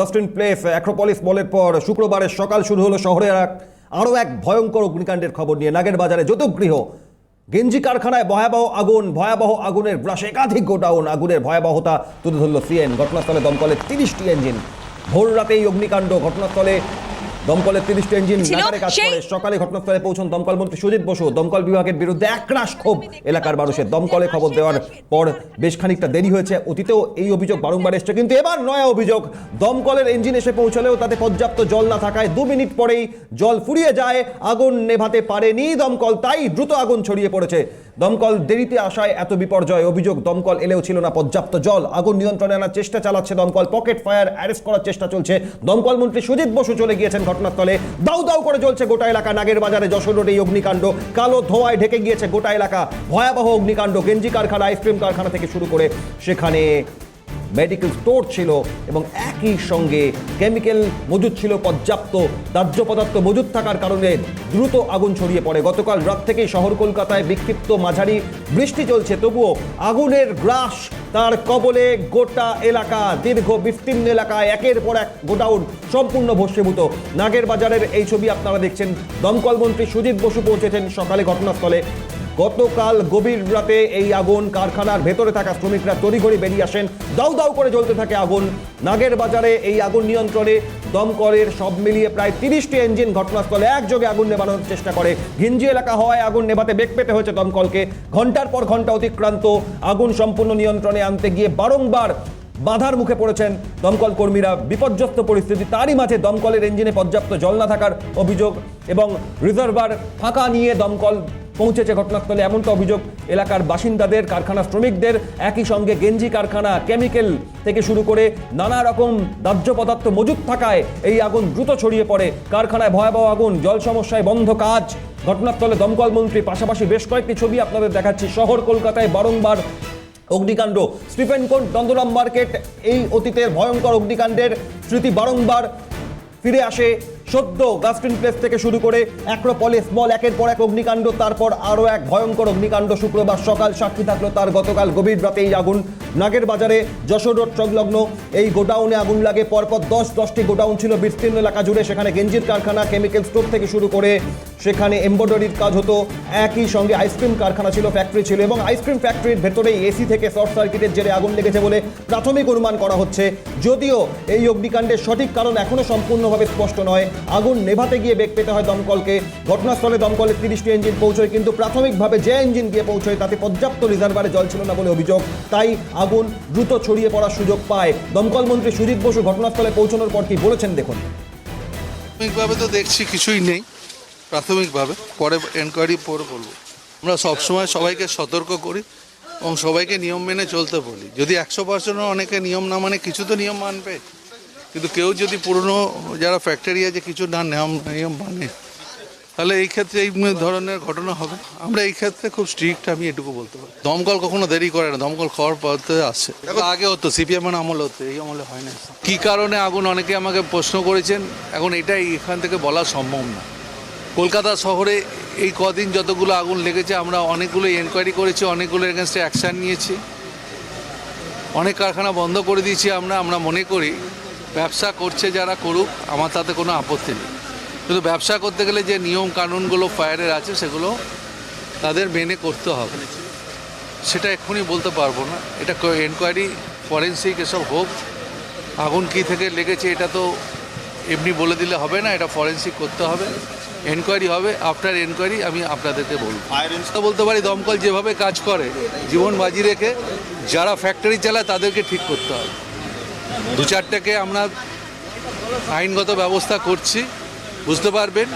Justin place Acropolis বলের পর শুক্রবারের সকাল শুরু হলো শহরের এক, আরও এক ভয়ঙ্কর অগ্নিকাণ্ডের খবর নিয়ে। নাগের বাজারে যতগৃহ গেঞ্জি কারখানায় ভয়াবহ আগুন, ভয়াবহ আগুনের গ্রাস একাধিক গোডাউন আগুনের ভয়াবহতা তুলে ধরল সিএন ঘটনাস্থলে দমকলের তিরিশটি ইঞ্জিন ভোর রাতেই অগ্নিকাণ্ড, ঘটনাস্থলে দমকলের তিরিশটি ইঞ্জিন নাগারে কাজ করে। সকালে ঘটনাস্থলে পৌঁছন দমকল মন্ত্রী সুজিত বসু। দমকল বিভাগের বিরুদ্ধে একরাশ ক্ষোভ। এলাকার মানুষের দমকলে খবর দেওয়ার পর বেশ খানিকটা দেরি হয়েছে। অতীতেও এই অভিযোগ বারংবার এসছে কিন্তু এবার নয়া অভিযোগ। দমকলের ইঞ্জিন এসে পৌঁছলেও তাতে পর্যাপ্ত জল না থাকায় দু মিনিট পরেই জল ফুরিয়ে যায়। আগুন নেভাতে পারেনি দমকল তাই দ্রুত আগুন ছড়িয়ে পড়েছে। দমকল দেরিতে আসায় এত বিপর্যয়, অভিযোগ দমকল এলেও ছিল না পর্যাপ্ত জল। আগুন নিয়ন্ত্রণে আনার চেষ্টা চালাচ্ছে দমকল, পকেট ফায়ার, অ্যারেস্ট করার চেষ্টা চলছে। দমকল মন্ত্রী সুজিত বসু চলে গিয়েছেন ঘটনাস্থলে। দাউ দাউ করে চলছে গোটা এলাকা। নাগের বাজারে যশোর রোডে এই অগ্নিকাণ্ড। কালো ধোঁয়ায় ঢেকে গিয়েছে গোটা এলাকা। ভয়াবহ অগ্নিকাণ্ড। গেঞ্জি কারখানা, আইসক্রিম কারখানা থেকে শুরু করে সেখানে মেডিকেল স্টোর ছিল এবং একই সঙ্গে কেমিক্যাল মজুদ ছিল, পর্যাপ্ত দাহ্য পদার্থ মজুদ থাকার কারণে দ্রুত আগুন ছড়িয়ে পড়ে। গতকাল রাত থেকেই শহর কলকাতায় বিক্ষিপ্ত মাঝারি বৃষ্টি চলছে। তবুও আগুনের গ্রাস তার কবলে গোটা এলাকা দীর্ঘ বিস্তীর্ণ এলাকায় একের পর এক গোডাউন সম্পূর্ণ ভস্মীভূত। নাগের বাজারের এই ছবি আপনারা দেখছেন। দমকল মন্ত্রী সুজিত বসু পৌঁছেছেন সকালে ঘটনাস্থলে। গতকাল গভীর রাতে এই আগুন কারখানার ভেতরে থাকা শ্রমিকরা তড়িঘড়ি বেরিয়ে আসেন, দাউ দাউ করে জ্বলতে থাকে আগুন। নাগের বাজারে এই আগুন নিয়ন্ত্রণে দমকলের সব মিলিয়ে প্রায় তিরিশটি ইঞ্জিন ঘটনাস্থলে একযোগে আগুন নেভানোর চেষ্টা করে। ঘিঞ্জি এলাকা হওয়ায় আগুন নেভাতে বেগ পেতে হয়েছে দমকলকে। ঘণ্টার পর ঘণ্টা অতিক্রান্ত, আগুন সম্পূর্ণ নিয়ন্ত্রণে আনতে গিয়ে বারংবার বাধার মুখে পড়েছেন দমকল কর্মীরা। বিপর্যস্ত পরিস্থিতি, তারই মাঝে দমকলের ইঞ্জিনে পর্যাপ্ত জল না থাকার অভিযোগ এবং রিজার্ভার ফাঁকা নিয়ে দমকল পৌঁছেছে ঘটনাস্থলে। এমনটা অভিযোগ এলাকার বাসিন্দাদের, কারখানা শ্রমিকদের। একই সঙ্গে গেঞ্জি কারখানা, কেমিক্যাল থেকে শুরু করে নানা রকম দাহ্য পদার্থ মজুত থাকায় এই আগুন দ্রুত ছড়িয়ে পড়ে। কারখানায় ভয়াবহ আগুন, জল সমস্যায় বন্ধ কাজ। ঘটনাস্থলে দমকল মন্ত্রী, পাশাপাশি বেশ কয়েকটি ছবি আপনাদের দেখাচ্ছি। শহর কলকাতায় বারংবার অগ্নিকাণ্ড। স্টিফেন দন্দরাম মার্কেট, এই অতীতের ভয়ঙ্কর অগ্নিকাণ্ডের স্মৃতি বারংবার ফিরে আসে। সদ্য গাস্টিন প্লেস থেকে শুরু করে অ্যাক্রোপলিস মল, একের পর এক অগ্নিকাণ্ড, তারপর আরও এক ভয়ঙ্কর অগ্নিকাণ্ড। শুক্রবার সকাল সাক্ষী থাকল তার গতকাল গভীর রাতেই আগুন নাগের বাজারে যশোর রোড সংলগ্ন এই গোডাউনে আগুন লাগে। পরপর দশ, দশটি গোডাউন ছিল বিস্তীর্ণ এলাকা জুড়ে। সেখানে গেঞ্জির কারখানা কেমিক্যাল স্টোর থেকে শুরু করে সেখানে এমব্রয়ডারির কাজ হতো। একই সঙ্গে আইসক্রিম কারখানা ছিল ফ্যাক্টরি ছিল এবং আইসক্রিম ফ্যাক্টরির ভেতরে এসি থেকে শর্ট সার্কিটের জেরে আগুন লেগেছে বলে প্রাথমিক অনুমান করা হচ্ছে। যদিও এই অগ্নিকাণ্ডের সঠিক কারণ এখনও সম্পূর্ণভাবে স্পষ্ট নয়। আগুন নেভাতে গিয়ে বেগ পেতে হয় দমকলকে। ঘটনাস্থলে দমকলের তিরিশটি ইঞ্জিন পৌঁছয়, কিন্তু প্রাথমিকভাবে যে ইঞ্জিন গিয়ে পৌঁছয়, তাতে পর্যাপ্ত রিজার্ভারে জল ছিল না বলে অভিযোগ। তাই আগুন দ্রুত ছড়িয়ে পড়ার সুযোগ পায়। দমকল মন্ত্রী সুজিত বসু ঘটনাস্থলে পৌঁছানোর পর কি বলেছেন দেখুন। প্রাথমিকভাবে তো দেখছি কিছুই নেই। প্রাথমিকভাবে। পরে এনকোয়ারি পরে বলব। আমরা সবসময় সবাইকে সতর্ক করি এবং সবাইকে নিয়ম মেনে চলতে বলি। যদি একশো পার্সেন্ট অনেকে নিয়ম না মানে কিছু তো নিয়ম মানবে। কিন্তু কেউ যদি পুরনো যারা ফ্যাক্টরি আছে কিছু না নিয়ম নিয়ম মানে তাহলে এই ক্ষেত্রে এই ধরনের ঘটনা হবে। আমরা এই ক্ষেত্রে খুব স্ট্রিক্ট আমি এটুকু বলতে পারি। দমকল কখনো দেরি করে না দমকল খাওয়ার পথে দেখো, আগে হতো সিপিএম আমল হতো এই আমলে হয় না কি কারণে আগুন? অনেকে আমাকে প্রশ্ন করেছেন এখন এটাই এখান থেকে বলা সম্ভব না। কলকাতা শহরে এই কদিন যতগুলো আগুন লেগেছে আমরা অনেকগুলো এনকোয়ারি করেছি অনেকগুলো এগেনস্টে অ্যাকশান নিয়েছি। অনেক কারখানা বন্ধ করে দিয়েছি আমরা আমরা মনে করি ব্যবসা করছে যারা করুক আমার তাতে কোনো আপত্তি নেই। কিন্তু ব্যবসা করতে গেলে যে নিয়ম কানুনগুলো ফায়ারের আছে সেগুলো তাদের মেনে করতে হবে। সেটা এক্ষুনি বলতে পারব না। এটা এনকোয়ারি ফরেন্সিক এসব হোক আগুন কী থেকে লেগেছে এটা তো এমনি বলে দিলে হবে না এটা ফরেন্সিক করতে হবে। এনকোয়ারি হবে আফটার এনকোয়ারি আমি আপনাদেরকে বলব। বলতে পারি দমকল যেভাবে কাজ করে জীবন বাজি রেখে যারা ফ্যাক্টরি চালায় তাদেরকে ঠিক করতে হবে। দু চারটাকে আমরা আইনগত ব্যবস্থা করছি। বুঝতে পারবেন?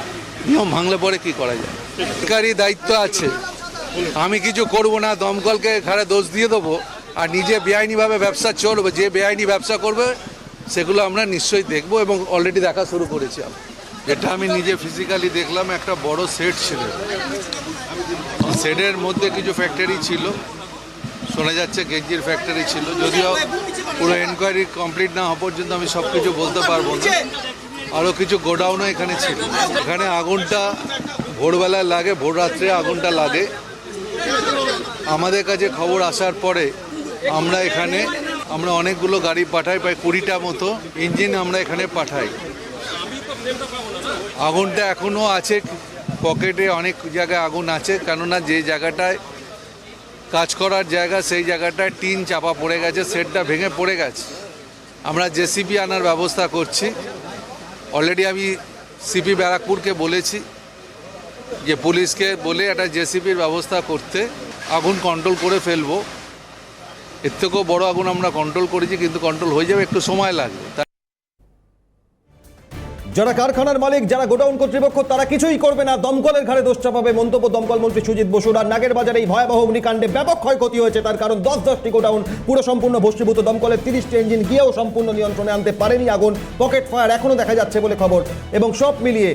নিয়ম ভাঙলে পরে কি করা যায়? দায়িত্ব আছে। আমি কিছু করব না, দমকলকে ঘাড়ে দোষ দিয়ে দেবো, আর নিজে বেআইনিভাবে ব্যবসা চলবে, যে বেআইনি ব্যবসা করবে, সেগুলো আমরা নিশ্চয়ই দেখব এবং অলরেডি দেখা শুরু করেছি। যেটা আমি নিজে ফিজিক্যালি দেখলাম, একটা বড় সেট ছিল। সেটের মধ্যে কিছু ফ্যাক্টরি ছিল। শোনা যাচ্ছে গেঞ্জির ফ্যাক্টরি ছিল। যদিও পুরো এনকোয়ারি কমপ্লিট না হওয়া পর্যন্ত আমি সব কিছু বলতে পারব না। আরও কিছু গোডাউনও এখানে ছিল। এখানে আগুনটা ভোরবেলায় লাগে, ভোর রাত্রে আগুনটা লাগে। আমাদের কাছে খবর আসার পরে আমরা এখানে, আমরা অনেকগুলো গাড়ি পাঠাই, প্রায় কুড়িটা মতো ইঞ্জিন আমরা এখানে পাঠাই। আগুনটা এখনও আছে, পকেটে অনেক জায়গায় আগুন আছে, কেননা যে জায়গাটায় কাজ করার জায়গা, সেই জায়গাটায় টিন চাপা পড়ে গেছে, সেটটা ভেঙে পড়ে গেছে। আমরা জেসিপি আনার ব্যবস্থা করছি। অলরেডি আমি সিপি ব্যারাকপুরকে বলেছি যে পুলিশকে বলে একটা জেসিপির ব্যবস্থা করতে আগুন কন্ট্রোল করে ফেলব। এর থেকেও বড় আগুন আমরা কন্ট্রোল করেছি, কিন্তু কন্ট্রোল হয়ে যাবে, একটু সময় লাগবে। যারা কারখানার মালিক, যারা গোডাউন কর্তৃপক্ষ, তারা কিছুই করবে না। দমকলের ঘাড়ে দোষ চাপাবে মন্তব্য দমকল মন্ত্রী সুজিত বসুর। আর নাগের বাজারে এই ভয়াবহ অগ্নিকাণ্ডে ব্যাপক ক্ষয়ক্ষতি হয়েছে। তার কারণ দশ দশটি গোডাউন পুরো সম্পূর্ণ ভস্মীভূত। দমকলের তিরিশটি ইঞ্জিন গিয়েও সম্পূর্ণ নিয়ন্ত্রণে আনতে পারেনি আগুন। পকেট ফায়ার এখনও দেখা যাচ্ছে বলে খবর। এবং সব মিলিয়ে